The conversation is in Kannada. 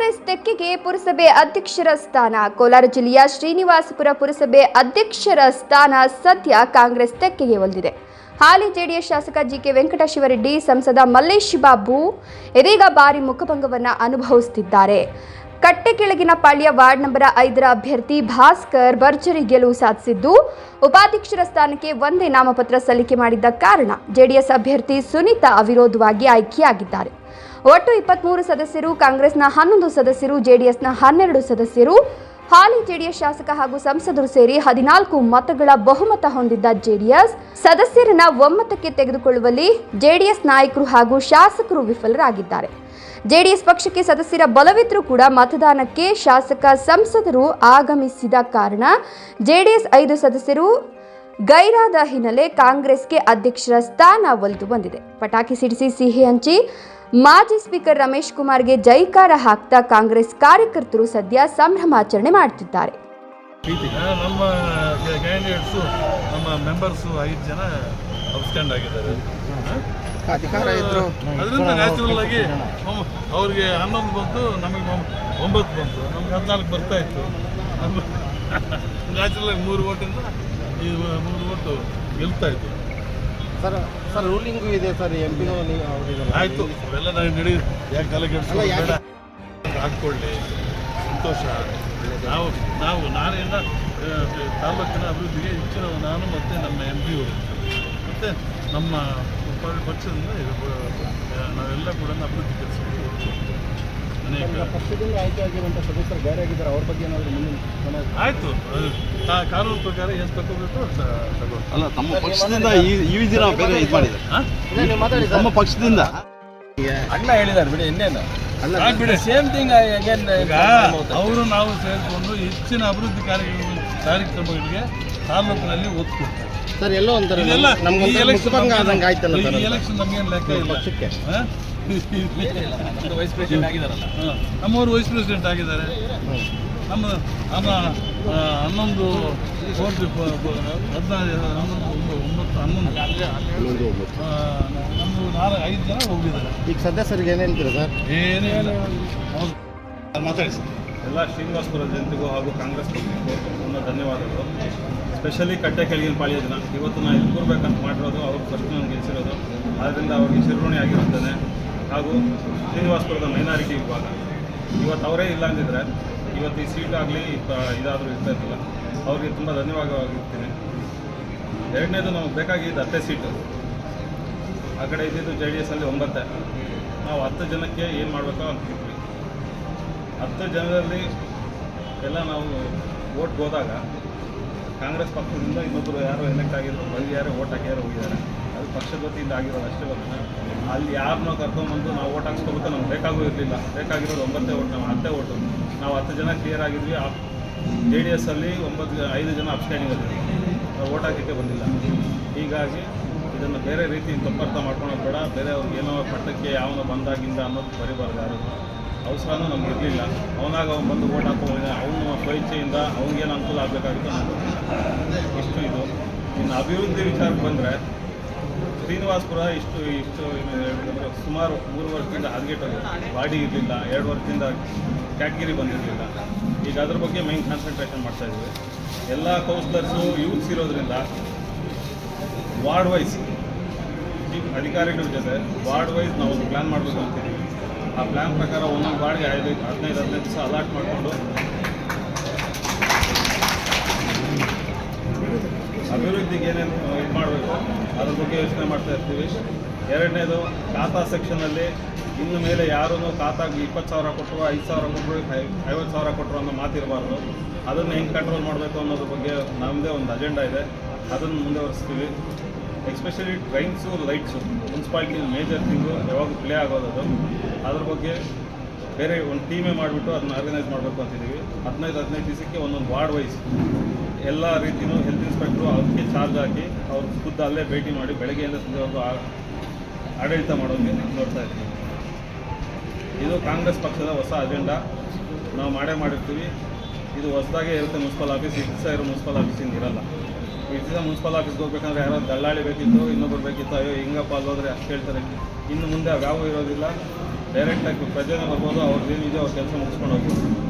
ಕಾಂಗ್ರೆಸ್ ತೆಕ್ಕೆಗೆ ಪುರಸಭೆ ಅಧ್ಯಕ್ಷರ ಸ್ಥಾನ. ಕೋಲಾರ ಜಿಲ್ಲೆಯ ಶ್ರೀನಿವಾಸಪುರ ಪುರಸಭೆ ಅಧ್ಯಕ್ಷರ ಸ್ಥಾನ ಸದ್ಯ ಕಾಂಗ್ರೆಸ್ ತೆಕ್ಕೆಗೆ ಒಲಿದಿದೆ. ಹಾಲಿ ಜೆಡಿಎಸ್ ಶಾಸಕ ಜಿ ಕೆ ವೆಂಕಟಶಿವರೆಡ್ಡಿ ಸಂಸದ ಮಲ್ಲೇಶ್ ಬಾಬು ಇದೀಗ ಭಾರಿ ಮುಖಭಂಗವನ್ನು ಅನುಭವಿಸುತ್ತಿದ್ದಾರೆ ಕಟ್ಟೆ ಕೆಳಗಿನ ಪಾಳ್ಯ ವಾರ್ಡ್ ನಂಬರ್ ಐದರ ಅಭ್ಯರ್ಥಿ ಭಾಸ್ಕರ್ ಭರ್ಜರಿ ಗೆಲುವು ಸಾಧಿಸಿದ್ದು, ಉಪಾಧ್ಯಕ್ಷರ ಸ್ಥಾನಕ್ಕೆ ಒಂದೇ ನಾಮಪತ್ರ ಸಲ್ಲಿಕೆ ಮಾಡಿದ್ದ ಕಾರಣ ಜೆಡಿಎಸ್ ಅಭ್ಯರ್ಥಿ ಸುನೀತಾ ಅವಿರೋಧವಾಗಿ ಆಯ್ಕೆಯಾಗಿದ್ದಾರೆ. ಒಟ್ಟು ಇಪ್ಪತ್ಮೂರು ಸದಸ್ಯರು, ಕಾಂಗ್ರೆಸ್ನ ಹನ್ನೊಂದು ಸದಸ್ಯರು, ಜೆಡಿಎಸ್ನ ಹನ್ನೆರಡು ಸದಸ್ಯರು ಹಾಲಿ ಜೆಡಿಎಸ್ ಶಾಸಕ ಹಾಗೂ ಸಂಸದರು ಸೇರಿ ಹದಿನಾಲ್ಕು ಮತಗಳ ಬಹುಮತ ಹೊಂದಿದ್ದ ಜೆಡಿಎಸ್ ಸದಸ್ಯರನ್ನ ಒಮ್ಮತಕ್ಕೆ ತೆಗೆದುಕೊಳ್ಳುವಲ್ಲಿ ಜೆಡಿಎಸ್ ನಾಯಕರು ಹಾಗೂ ಶಾಸಕರು ವಿಫಲರಾಗಿದ್ದಾರೆ. ಜೆಡಿಎಸ್ ಪಕ್ಷಕ್ಕೆ ಸದಸ್ಯರ ಬಲವಿದ್ರೂ ಕೂಡ ಮತದಾನಕ್ಕೆ ಶಾಸಕ, ಸಂಸದರು ಆಗಮಿಸಿದ ಕಾರಣ ಜೆಡಿಎಸ್ ಐದು ಸದಸ್ಯರು ಗೈರಾದ ಹಿನ್ನೆಲೆ ಕಾಂಗ್ರೆಸ್ಗೆ ಅಧ್ಯಕ್ಷರ ಸ್ಥಾನ ಒಲಿದು ಬಂದಿದೆ. ಪಟಾಕಿ ಸಿಡಿಸಿ ಸಿಹಿ ಹಂಚಿ ಮಾಜಿ ಸ್ಪೀಕರ್ ರಮೇಶ್ ಕುಮಾರ್ಗೆ ಜೈಕಾರ ಹಾಕ್ತಾ ಕಾಂಗ್ರೆಸ್ ಕಾರ್ಯಕರ್ತರು ಸದ್ಯ ಸಂಭ್ರಮಾಚರಣೆ ಮಾಡುತ್ತಿದ್ದಾರೆ ನಮ್ಮ ಕ್ಯಾಂಡಿಡೇಟ್ಸು ನಮ್ಮ ಮೆಂಬರ್ಸು ಐದು ಜನ ಅಬ್ಸ್ಟ್ಯಾಂಡ್ ಆಗಿದ್ದಾರೆ. ಅಧಿಕಾರ ಇದ್ರು. ಅದರಿಂದ ನ್ಯಾಚುರಲ್ ಆಗಿ ಅವ್ರಿಗೆ ಹನ್ನೊಂದು ಬಂತು ನಮಗೆ ಒಂಬತ್ತು ಬಂತು. ನಮ್ಗೆ ಹದಿನಾಲ್ಕು ಬರ್ತಾ ಇತ್ತು. ನ್ಯಾಚುರಲ್ ಆಗಿ ಮೂರು ಓಟಿಂದ ಈ ಮೂರು ಓಟು ಗೆಲ್ತಾ ಇತ್ತು ಸರ್ ಸರ್ ರೂಲಿಂಗು ಇದೆ ಸರ್ ಎಂ ಪಿ ಆಯಿತು ಅವೆಲ್ಲ ನಾನು ನಡಿ ಯಾಕೆ ತಲೆ ಬೇಡ. ಹಾಕ್ಕೊಳ್ಳಿ ಸಂತೋಷ. ನಾವು ನಾವು ನಾನೆಲ್ಲ ತಾಲೂಕಿನ ಅಭಿವೃದ್ಧಿಗೆ ಹೆಚ್ಚಿನ ನಾನು ಮತ್ತು ನಮ್ಮ ಎಂ ಪಿ ಅವರು ಮತ್ತು ನಮ್ಮ ಪಕ್ಷದಿಂದ ನಾವೆಲ್ಲ ಕೂಡ ಅಭಿವೃದ್ಧಿ ಕೆಲಸ ಅನೇಕ ಪಕ್ಷದಿಂದ ಆಯ್ಕೆ ಆಗಿರುವಂಥ ಸದಸ್ಯರು ಬೇರೆ ಆಗಿದ್ದಾರೆ. ಅವ್ರ ಬಗ್ಗೆ ಏನಾದರೂ ಮುಂದಿನ ಕ್ರಮ ಆಯಿತು. ಕಾನೂನು ಪ್ರಕಾರ ಎಷ್ಟು ತಗೋಬೇಕು ಅಲ್ಲ ತಮ್ಮ ಪಕ್ಷದಿಂದ ಈ ದಿನ ಬೇರೆ ಇದು ಮಾಡಿದ್ದಾರೆ. ಹಾಂ ನೀವು ಮಾತಾಡಿ ಸರ್. ತಮ್ಮ ಪಕ್ಷದಿಂದ. ಅಣ್ಣ ಹೇಳಿದ್ದಾರೆ ಬಿಡಿ ಇನ್ನೇನು? ಸೇಮ್ ಥಿಂಗ್ ಅಗೇನ್ ಈಗ ಅವರು ನಾವು ಸೇರಿಕೊಂಡು ಹೆಚ್ಚಿನ ಅಭಿವೃದ್ಧಿ ಕಾರ್ಯಕ್ರಮ ಕಾರ್ಯಕ್ರಮಗಳಿಗೆ ತಾಲೂಕಿನಲ್ಲಿ ಒತ್ತು ಕೊಡ್ತಾರೆ. ಸರ್ ಎಲ್ಲೋ ಒಂಥರ. ಎಲೆಕ್ಷನ್ ನಮ್ಗೇನು ಲೆಕ್ಕ ಇಲ್ಲ. ಪಕ್ಷಕ್ಕೆ? ಹಾ? ವೈಸ್ ಪ್ರೆಸಿಡೆಂಟ್ ಆಗಿದಾರಲ್ಲ ಹಾ. ನಮ್ಮವರು ವೈಸ್ ಪ್ರೆಸಿಡೆಂಟ್ ಆಗಿದ್ದಾರೆ. ನಮ್ಮ ನಮ್ಮ ಹನ್ನೊಂದು ಕೋಟಿ ಹದಿನಾರು ಹನ್ನೊಂದು ಒಂಬ- ಒಂಬತ್ತು ಹನ್ನೊಂದು. ನಮ್ದು ನಾಲ್ಕು ಐದು ಜನ ಹೋಗಿದ್ದಾರೆ. ಈಗ ಸದಸ್ಯರಿಗೆ ಏನು ಹೇಳ್ತೀರಾ ಸರ್? ಏನೇನು ಹೌದು. ಮಾತಾಡಿ ಸರ್. ಎಲ್ಲ ಶ್ರೀನಿವಾಸಪುರ ಜನತೆಗೂ ಹಾಗೂ ಕಾಂಗ್ರೆಸ್ ಪಕ್ಷಕ್ಕೂ ನನ್ನ ಧನ್ಯವಾದಗಳು. ಸ್ಪೆಷಲಿ ಕಟ್ಟೆ ಕೆಳಗಿನ ಪಾಳಿಯ ಜನ ಇವತ್ತು ನಾನು ಇಲ್ಲಿ ಕೂರ್ಬೇಕಂತ ಮಾಡಿರೋದು ಅವ್ರು ಫಸ್ಟ್ ನನಗೆ ಗೆಲ್ಸಿರೋದು ಆದ್ದರಿಂದ ಅವ್ರಿಗೆ ಶಿರೋಣಿ ಆಗಿರುತ್ತೇನೆ. ಹಾಗೂ ಶ್ರೀನಿವಾಸಪುರದ ಮೈನಾರಿಟಿ ವಿಭಾಗ. ಇವತ್ತು ಅವರೇ ಇಲ್ಲ ಅಂದಿದ್ರೆ ಇವತ್ತು ಈ ಸೀಟ್ ಆಗಲಿ ಇದಾದರೂ ಇರ್ತಾ ಇರಲಿಲ್ಲ ಅವ್ರಿಗೆ ತುಂಬ ಧನ್ಯವಾದವಾಗಿರ್ತೀನಿ. ಎರಡನೇದು ನಮಗೆ ಬೇಕಾಗಿದ್ದು ಹತ್ತೇ ಸೀಟು. ಆ ಕಡೆ ಇದ್ದಿದ್ದು ಜೆ ಡಿ ಎಸ್ಸಲ್ಲಿ ಒಂಬತ್ತೆ. ನಾವು ಹತ್ತು ಜನಕ್ಕೆ ಏನು ಮಾಡಬೇಕೋ ಅಂತಿದ್ವಿ ಹತ್ತು ಜನರಲ್ಲಿ ಎಲ್ಲ ನಾವು ಓಟ್ಗೆ ಹೋದಾಗ ಕಾಂಗ್ರೆಸ್ ಪಕ್ಷದಿಂದ ಇನ್ನೊಬ್ಬರು ಯಾರು ಎಲೆಕ್ಟ್ ಆಗಿದ್ರು ಬಂದು ಯಾರು ಓಟ್ ಹೋಗಿದ್ದಾರೆ. ಅದು ಪಕ್ಷದ ವತಿಯಿಂದ ಆಗಿರೋದು ಅಷ್ಟೇ ಹೊರತು ಅಲ್ಲಿ ಯಾರನ್ನೋ ಕರ್ಕೊಂಬಂದು ನಾವು ಓಟ್ ಹಾಕ್ಸ್ಕೊಬೇಕು ನಮ್ಗೆ ಬೇಕಾಗೂ ಇರಲಿಲ್ಲ. ಬೇಕಾಗಿರೋದು ಒಂಬತ್ತೇ ಓಟ್ ನಾವು ಹತ್ತೇ ಓಟು ನಾವು ಹತ್ತು ಜನ ಕ್ಲಿಯರ್ ಆಗಿದ್ವಿ ಜೆ ಡಿ ಎಸ್ಸಲ್ಲಿ ಒಂಬತ್ತು, ಐದು ಜನ ಅಪ್ಸ್ಟ್ಯಾಂಡಿಂಗ್ ಇದ್ದೀವಿ ನಾವು ಓಟ್ ಬಂದಿಲ್ಲ. ಹೀಗಾಗಿ ಇದನ್ನು ಬೇರೆ ರೀತಿ ತಪ್ಪರ್ಥ ಮಾಡ್ಕೊಳೋದು ಬೇಡ. ಬೇರೆ ಅವ್ರಿಗೆ ಏನೋ ಪಟ್ಟಕ್ಕೆ ಯಾವನೋ ಬಂದಾಗಿಂದ ಅನ್ನೋದು ಬರಿಬಾರ್ದು ಯಾರು. ಅವಸರನೂ ನಮ್ಗೆ ಇರಲಿಲ್ಲ. ಅವನಾಗ ಅವ್ನು ಬಂದು ಓಟ್ ಹಾಕೋನಿಲ್ಲ ಅವನು ಸ್ವಇಚ್ಛೆಯಿಂದ ಅವನಿಗೇನು ಅನುಕೂಲ ಆಗಬೇಕಾಗಿತ್ತು ಇಷ್ಟು ಇದು. ಇನ್ನು ಅಭಿವೃದ್ಧಿ ವಿಚಾರಕ್ಕೆ ಬಂದರೆ ಶ್ರೀನಿವಾಸ್ಪುರ ಇಷ್ಟು ಇಷ್ಟು ಸುಮಾರು ಮೂರು ವರ್ಷದಿಂದ ಹದಗೆಟ್ಟೋಗಿದೆ. ಬಾಡಿ ಇರಲಿಲ್ಲ, ಎರಡು ವರ್ಷದಿಂದ ಕ್ಯಾಟಗಿರಿ ಬಂದಿರಲಿಲ್ಲ. ಈಗ ಅದ್ರ ಬಗ್ಗೆ ಮೈನ್ ಕಾನ್ಸಂಟ್ರೇಷನ್ ಇದ್ದೀವಿ ಎಲ್ಲ ಕೌನ್ಸಿಲರ್ಸು ಯೂತ್ಸ್ ಇರೋದ್ರಿಂದ ವಾರ್ಡ್ ವೈಸ್ ಅಧಿಕಾರಿಗಳ ಜೊತೆ ವಾರ್ಡ್ ವೈಸ್ ನಾವು ಪ್ಲ್ಯಾನ್ ಮಾಡಬೇಕು ಅಂತಿದ್ದೀವಿ ಆ ಪ್ಲ್ಯಾನ್ ಪ್ರಕಾರ ಒಂದೊಂದು ವಾರ್ಡ್ಗೆ ಐದು, ಹದಿನೈದು ಹದಿನೈದು ದಿವಸ ಅಲಾಟ್ ಮಾಡಿಕೊಂಡು. ಅಭಿವೃದ್ಧಿಗೆ ಏನೇನು ಇದು ಮಾಡಬೇಕು, ಅದ್ರ ಬಗ್ಗೆ ಯೋಚನೆ ಮಾಡ್ತಾ ಇರ್ತೀವಿ. ಎರಡನೇದು, ಖಾತಾ ಸೆಕ್ಷನಲ್ಲಿ ಇನ್ನು ಮೇಲೆ ಯಾರೂ ಖಾತಾಗೆ ಇಪ್ಪತ್ತು ಸಾವಿರ ಕೊಟ್ಟರು ಐದು ಸಾವಿರ ಕೊಟ್ಟರು ಐವತ್ತು ಸಾವಿರ ಕೊಟ್ಟರು ಅನ್ನೋ ಮಾತಿರಬಾರ್ದು. ಅದನ್ನು ಹೆಂಗೆ ಕಂಟ್ರೋಲ್ ಮಾಡಬೇಕು ಅನ್ನೋದ್ರ ಬಗ್ಗೆ ನಮ್ಮದೇ ಒಂದು ಅಜೆಂಡಾ ಇದೆ. ಅದನ್ನು ಮುಂದುವರಿಸ್ತೀವಿ. Especially trains lights municipality major thing ಯಾವಾಗ ಪ್ಲೇ ಆಗೋದು ಅದು ಅದ್ರ ಬಗ್ಗೆ ಬೇರೆ ಒಂದು ಟೀಮೇ ಮಾಡಿಬಿಟ್ಟು ಅದನ್ನ ಆರ್ಗನೈಸ್ ಮಾಡಬೇಕು ಅಂತಿದ್ದೀವಿ. ಹದಿನೈದು ಹದಿನೈದು ದಿವಸಕ್ಕೆ ಒಂದೊಂದು ವಾರ್ಡ್ ವೈಸ್ ಎಲ್ಲ ರೀತಿಯೂ ಹೆಲ್ತ್ ಇನ್ಸ್ಪೆಕ್ಟ್ರು ಅವ್ರಿಗೆ ಚಾರ್ಜ್ ಹಾಕಿ ಅವ್ರ ಖುದ್ದು ಅಲ್ಲೇ ಭೇಟಿ ಮಾಡಿ ಬೆಳಗ್ಗೆಯಿಂದ ಸಂಜೆವರೆಗೂ ಆಡಳಿತ ಮಾಡೋಕ್ಕೆ ನೋಡ್ತಾ ಇದ್ದೀವಿ. ಇದು ಕಾಂಗ್ರೆಸ್ ಪಕ್ಷದ ಹೊಸ ಅಜೆಂಡಾ ನಾವು ಮಾಡೇ ಮಾಡಿರ್ತೀವಿ. ಇದು ಹೊಸದಾಗೇ ಇರುತ್ತೆ ಮುನ್ಸಿಪಲ್ ಆಫೀಸ್. ಇರೋ ಮುನ್ಸಿಪಲ್ ಆಫೀಸಿಂದ ಇರಲ್ಲ. ದಿವಸ ಮುನ್ಸಿಪಲ್ ಆಫೀಸ್ಗೆ ಹೋಗ್ಬೇಕಂದ್ರೆ ಯಾರೋ ದಲ್ಲಾಳಿ ಬೇಕಿತ್ತು, ಇನ್ನೊಬ್ರು ಬೇಕಿತ್ತು, ಅಯ್ಯೋ ಹಿಂಗಪ್ಪ ಅಲ್ಲೋದ್ರೆ ಅಷ್ಟು ಹೇಳ್ತಾರೆ ಇನ್ನು ಮುಂದೆ ಅವ್ಯಾವೂ ಇರೋದಿಲ್ಲ. ಡೈರೆಕ್ಟಾಗಿ ಪ್ರಜೆನೇ ಬರ್ಬೋದು ಅವ್ರದ್ದು ಏನಿದೆ ಅವ್ರ ಕೆಲಸ ಮುಗಿಸ್ಕೊಂಡು ಹೋಗ್ಬೋದು.